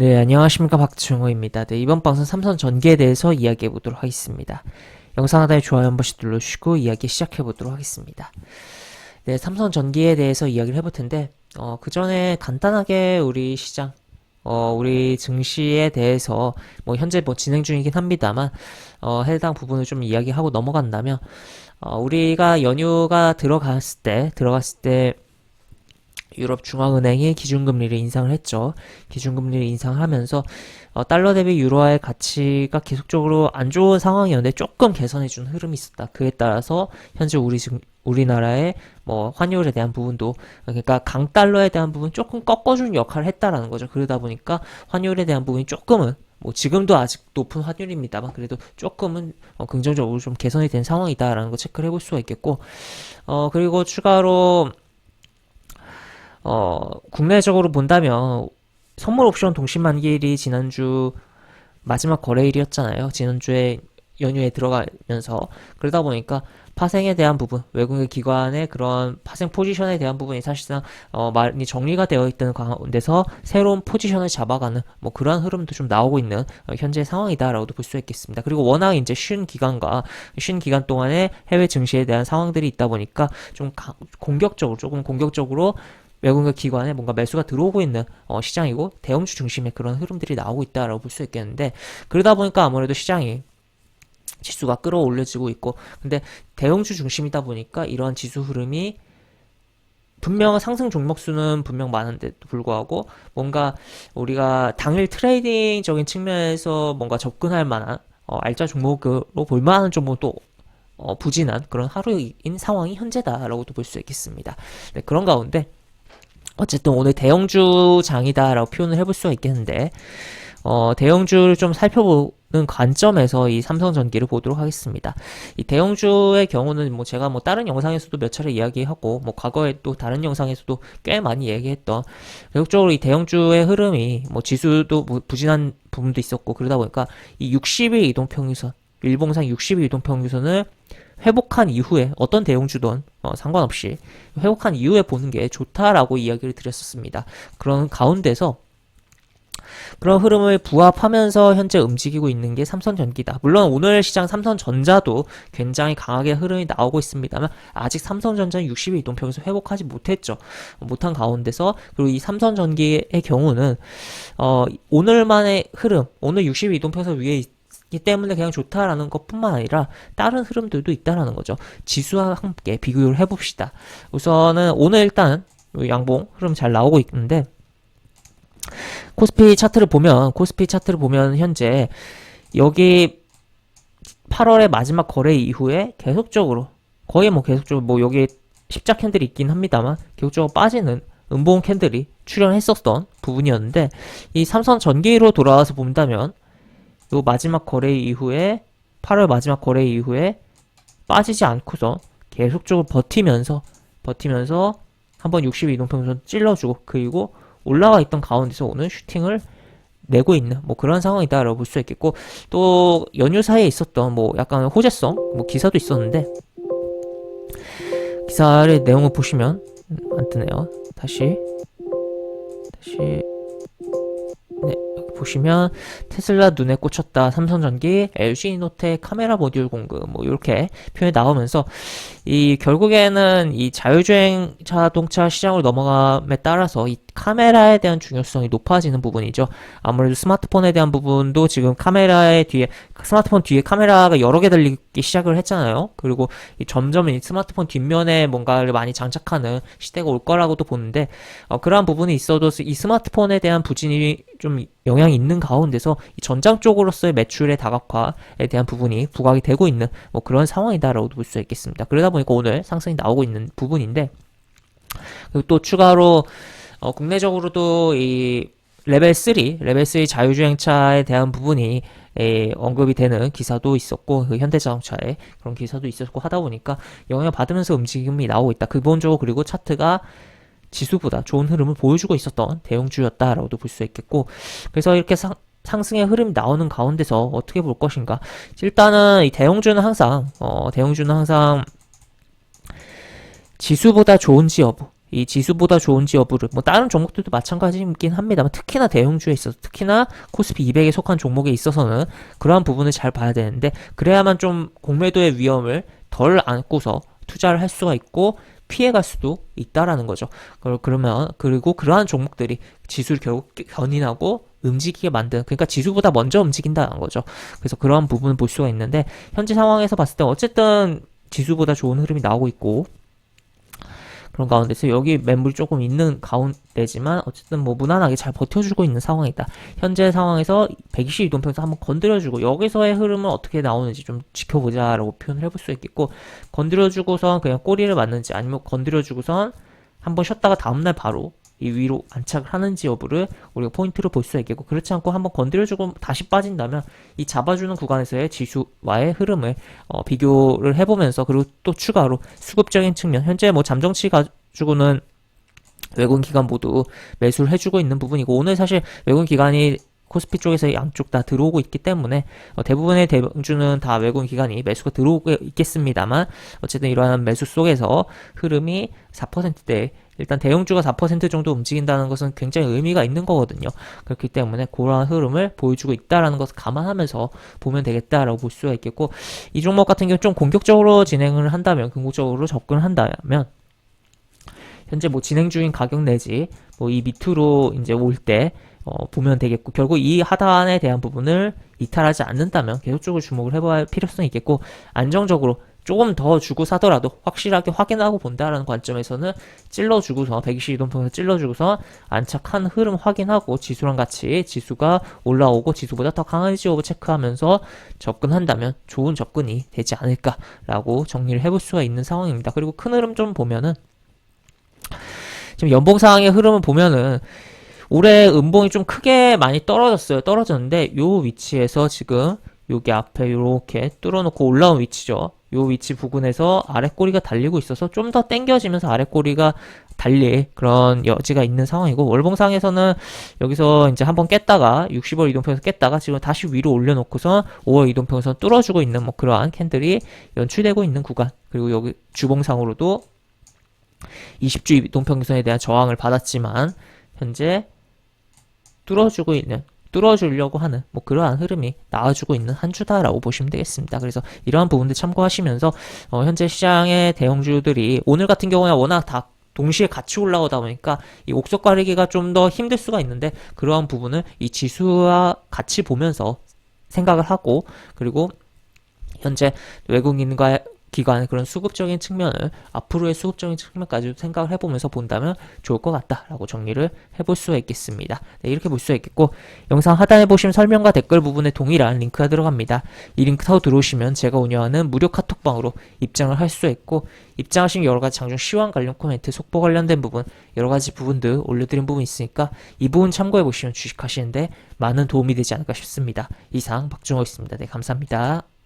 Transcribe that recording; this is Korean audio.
네, 안녕하십니까. 박충호입니다. 네, 이번 방송 삼선 전기에 대해서 이야기해 보도록 하겠습니다. 영상 하단에 좋아요 한 번씩 눌러주시고 이야기 시작해 보도록 하겠습니다. 네, 삼선 전기에 대해서 이야기를 해볼 텐데, 어, 그 전에 간단하게 우리 시장, 어, 우리 증시에 대해서 뭐 현재 뭐 진행 중이긴 합니다만, 어, 해당 부분을 좀 이야기하고 넘어간다면, 어, 우리가 연휴가 들어갔을 때, 들어갔을 때, 유럽 중앙은행이 기준금리를 인상을 했죠. 기준금리를 인상하면서 어, 달러 대비 유로화의 가치가 계속적으로 안 좋은 상황이었는데 조금 개선해 준 흐름이 있었다. 그에 따라서 현재 우리 지금 우리나라의 뭐 환율에 대한 부분도 그러니까 강달러에 대한 부분 조금 꺾어주는 역할을 했다라는 거죠. 그러다 보니까 환율에 대한 부분이 조금은 뭐 지금도 아직 높은 환율입니다만 그래도 조금은 어, 긍정적으로 좀 개선이 된 상황이다라는 거 체크를 해볼 수가 있겠고 어 그리고 추가로 어, 국내적으로 본다면 선물 옵션 동시 만기일이 지난주 마지막 거래일이었잖아요. 지난주에 연휴에 들어가면서 그러다 보니까 파생에 대한 부분, 외국의 기관의 그런 파생 포지션에 대한 부분이 사실상 어, 많이 정리가 되어 있던 가운데서 새로운 포지션을 잡아가는 뭐 그러한 흐름도 좀 나오고 있는 어, 현재 상황이다라고도 볼 수 있겠습니다. 그리고 워낙 이제 쉰 기간과 쉰 기간 동안에 해외 증시에 대한 상황들이 있다 보니까 좀 가- 공격적으로 조금 공격적으로 외국의 기관에 뭔가 매수가 들어오고 있는 어, 시장이고 대형주 중심의 그런 흐름들이 나오고 있다라고 볼 수 있겠는데 그러다 보니까 아무래도 시장이 지수가 끌어올려지고 있고 근데 대형주 중심이다 보니까 이러한 지수 흐름이 분명 상승 종목 수는 분명 많은데도 불구하고 뭔가 우리가 당일 트레이딩적인 측면에서 뭔가 접근할 만한 어, 알짜 종목으로 볼 만한 종목도 어, 부진한 그런 하루인 상황이 현재다라고도 볼 수 있겠습니다. 네, 그런 가운데 어쨌든 오늘 대형주 장이다라고 표현을 해볼 수가 있겠는데 어, 대형주를 좀 살펴보는 관점에서 이 삼성전기를 보도록 하겠습니다. 이 대형주의 경우는 뭐 제가 뭐 다른 영상에서도 몇 차례 이야기하고 뭐 과거에 또 다른 영상에서도 꽤 많이 얘기했던 결국적으로 이 대형주의 흐름이 뭐 지수도 뭐 부진한 부분도 있었고 그러다 보니까 이 60일 이동 평균선 일봉상 60일 이동평균선을 회복한 이후에 어떤 대형주든 어, 상관없이 회복한 이후에 보는 게 좋다라고 이야기를 드렸었습니다. 그런 가운데서 그런 흐름을 부합하면서 현재 움직이고 있는 게 삼성전기다. 물론 오늘 시장 삼성전자도 굉장히 강하게 흐름이 나오고 있습니다만 아직 삼성전자는 60일 이동평에서 회복하지 못했죠. 못한 가운데서 그리고 이 삼성전기의 경우는 어, 오늘만의 흐름, 오늘 60일 이동평에서 위에 있 기 때문에 그냥 좋다라는 것뿐만 아니라 다른 흐름들도 있다라는 거죠. 지수와 함께 비교를 해봅시다. 우선은 오늘 일단 양봉 흐름 잘 나오고 있는데 코스피 차트를 보면 코스피 차트를 보면 현재 여기 8월의 마지막 거래 이후에 계속적으로 거의 뭐 계속적으로 뭐 여기 십자 캔들이 있긴 합니다만 계속적으로 빠지는 음봉 캔들이 출현했었던 부분이었는데 이 삼성 전기로 돌아와서 본다면 요 마지막 거래 이후에 8월 마지막 거래 이후에 빠지지 않고서 계속적으로 버티면서 버티면서 한번 60일 이동평선 찔러주고 그리고 올라와 있던 가운데서 오는 슈팅을 내고 있는 뭐 그런 상황이다라고 볼 수 있겠고 또 연휴 사이에 있었던 뭐 약간 호재성 뭐 기사도 있었는데 기사의 내용을 보시면 음, 안 뜨네요. 다시 다시 보시면 테슬라 눈에 꽂혔다 삼성전기 LG 이노텍 카메라 모듈 공급 뭐 이렇게 표현이 나오면서 이 결국에는 이 자율주행 자동차 시장으로 넘어감에 따라서 이 카메라에 대한 중요성이 높아지는 부분이죠. 아무래도 스마트폰에 대한 부분도 지금 카메라의 뒤에 스마트폰 뒤에 카메라가 여러 개 달리기 시작을 했잖아요. 그리고 이 점점 이 스마트폰 뒷면에 뭔가를 많이 장착하는 시대가 올 거라고도 보는데 어, 그러한 부분이 있어도 이 스마트폰에 대한 부진이 좀 영향이 있는 가운데서 이 전장 쪽으로서의 매출의 다각화에 대한 부분이 부각이 되고 있는 뭐 그런 상황이다라고도 볼수 있겠습니다. 그러다 보니까 오늘 상승이 나오고 있는 부분인데 그리고 또 추가로 어, 국내적으로도 이 레벨 3, 레벨 3 자율주행차에 대한 부분이 에, 언급이 되는 기사도 있었고 그 현대자동차에 그런 기사도 있었고 하다 보니까 영향 받으면서 움직임이 나오고 있다. 기본적으로 그리고 차트가 지수보다 좋은 흐름을 보여주고 있었던 대형주였다라고도 볼 수 있겠고 그래서 이렇게 상, 상승의 흐름이 나오는 가운데서 어떻게 볼 것인가? 일단은 이 대형주는 항상 어, 대형주는 항상 지수보다 좋은지 여부 이 지수보다 좋은지 여부를 뭐 다른 종목들도 마찬가지이긴 합니다만 특히나 대형주에 있어서 특히나 코스피 200에 속한 종목에 있어서는 그러한 부분을 잘 봐야 되는데 그래야만 좀 공매도의 위험을 덜 안고서 투자를 할 수가 있고 피해갈 수도 있다라는 거죠. 그러- 그러면 그리고 그러한 종목들이 지수를 결국 견인하고 움직이게 만드는 그러니까 지수보다 먼저 움직인다는 거죠. 그래서 그러한 부분을 볼 수가 있는데 현재 상황에서 봤을 때 어쨌든 지수보다 좋은 흐름이 나오고 있고 그런 가운데서 여기 매물이 조금 있는 가운데지만 어쨌든 뭐 무난하게 잘 버텨주고 있는 상황이다. 현재 상황에서 120 이동평선 한번 건드려주고 여기서의 흐름은 어떻게 나오는지 좀 지켜보자라고 표현을 해볼 수 있겠고 건드려주고선 그냥 꼬리를 맞는지 아니면 건드려주고선 한번 쉬었다가 다음날 바로 이 위로 안착을 하는지 여부를 우리가 포인트로 볼수 있겠고 그렇지 않고 한번 건드려주고 다시 빠진다면 이 잡아주는 구간에서의 지수와의 흐름을 어, 비교를 해보면서 그리고 또 추가로 수급적인 측면 현재 뭐 잠정치 가지고는 외국인 기관 모두 매수를 해주고 있는 부분이고 오늘 사실 외국인 기관이 코스피 쪽에서 양쪽 다 들어오고 있기 때문에 어, 대부분의 대주는 다 외국인 기관이 매수가 들어오고 있겠습니다만 어쨌든 이러한 매수 속에서 흐름이 4%대 일단 대형주가 4% 정도 움직인다는 것은 굉장히 의미가 있는 거거든요. 그렇기 때문에 그러한 흐름을 보여주고 있다라는 것을 감안하면서 보면 되겠다라고 볼 수가 있겠고 이 종목 같은 경우 좀 공격적으로 진행을 한다면 궁극적으로 접근을 한다면 현재 뭐 진행 중인 가격 내지 뭐 이 밑으로 이제 올 때 어, 보면 되겠고 결국 이 하단에 대한 부분을 이탈하지 않는다면 계속적으로 주목을 할 필요성이 있겠고 안정적으로 조금 더 주고 사더라도 확실하게 확인하고 본다라는 관점에서는 찔러주고서 120 이동평선 찔러주고서 안착한 흐름 확인하고 지수랑 같이 지수가 올라오고 지수보다 더 강한지 여부 체크하면서 접근한다면 좋은 접근이 되지 않을까라고 정리를 해볼 수가 있는 상황입니다. 그리고 큰 흐름 좀 보면은 지금 연봉 상황의 흐름을 보면은 올해 음봉이 좀 크게 많이 떨어졌어요. 떨어졌는데 요 위치에서 지금 여기 앞에 이렇게 뚫어놓고 올라온 위치죠. 요 위치 부근에서 아래 꼬리가 달리고 있어서 좀더 당겨지면서 아래 꼬리가 달릴 그런 여지가 있는 상황이고 월봉상에서는 여기서 이제 한번 깼다가 60월 이동평선 깼다가 지금 다시 위로 올려놓고서 5월 이동평선 뚫어주고 있는 뭐 그러한 캔들이 연출되고 있는 구간 그리고 여기 주봉상으로도 20주 이동평선에 대한 저항을 받았지만 현재 뚫어주고 있는 뚫어주려고 하는 뭐 그러한 흐름이 나와주고 있는 한 주다라고 보시면 되겠습니다. 그래서 이러한 부분들 참고하시면서 어, 현재 시장의 대형주들이 오늘 같은 경우에 워낙 다 동시에 같이 올라오다 보니까 이 옥석 가리기가 좀 더 힘들 수가 있는데 그러한 부분을 이 지수와 같이 보면서 생각을 하고 그리고 현재 외국인과 기관 그런 수급적인 측면을 앞으로의 수급적인 측면까지 생각을 해보면서 본다면 좋을 것 같다라고 정리를 해볼 수가 있겠습니다. 네, 이렇게 볼 수가 있겠고 영상 하단에 보시면 설명과 댓글 부분에 동일한 링크가 들어갑니다. 이 링크 타고 들어오시면 제가 운영하는 무료 카톡방으로 입장을 할 수 있고 입장하신 여러 가지 장중 시황 관련 코멘트, 속보 관련된 부분 여러 가지 부분들 올려드린 부분 있으니까 이 부분 참고해 보시면 주식하시는데 많은 도움이 되지 않을까 싶습니다. 이상 박준호였습니다. 네 감사합니다.